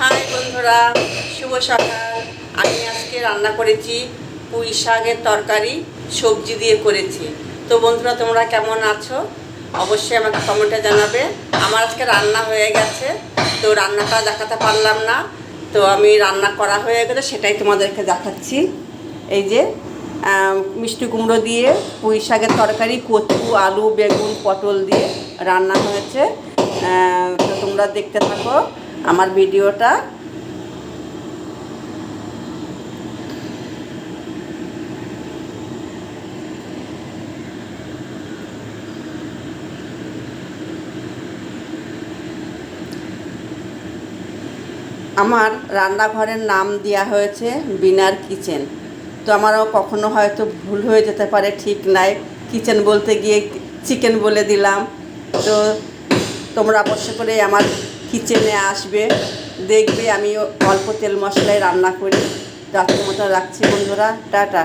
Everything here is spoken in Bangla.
হাই বন্ধুরা, শুভ সকাল। আমি আজকে রান্না করেছি পুঁই শাকের তরকারি, সবজি দিয়ে করেছি। তো বন্ধুরা, তোমরা কেমন আছো? অবশ্যই আমাকে কমেন্টে জানাবে। আমার আজকে রান্না হয়ে গেছে, তো রান্নাটা দেখাতে পারলাম না। তো আমি রান্না করা হয়ে গেছে সেটাই তোমাদেরকে দেখাচ্ছি। এই যে মিষ্টি কুমড়ো দিয়ে পুঁই শাকের তরকারি, কচু, আলু, বেগুন, পটল দিয়ে রান্না হয়েছে। তো তোমরা দেখতে থাকো। আমার ভিডিওটা। আমার রান্নাঘরের নাম দেওয়া হয়েছে বিনার কিচেন। তো আমারও কখনো হয়তো ভুল হয়ে যেতে পারে, ঠিক নাই। কিচেন বলতে গিয়ে চিকেন বলে দিলাম। তো তোমরা অবশ্য করে আমার কিচেনে আসবে দেখবে আমি অল্প তেল মশলায় রান্না করি। রাত্রে মতো রাখছি বন্ধুরা টাটা।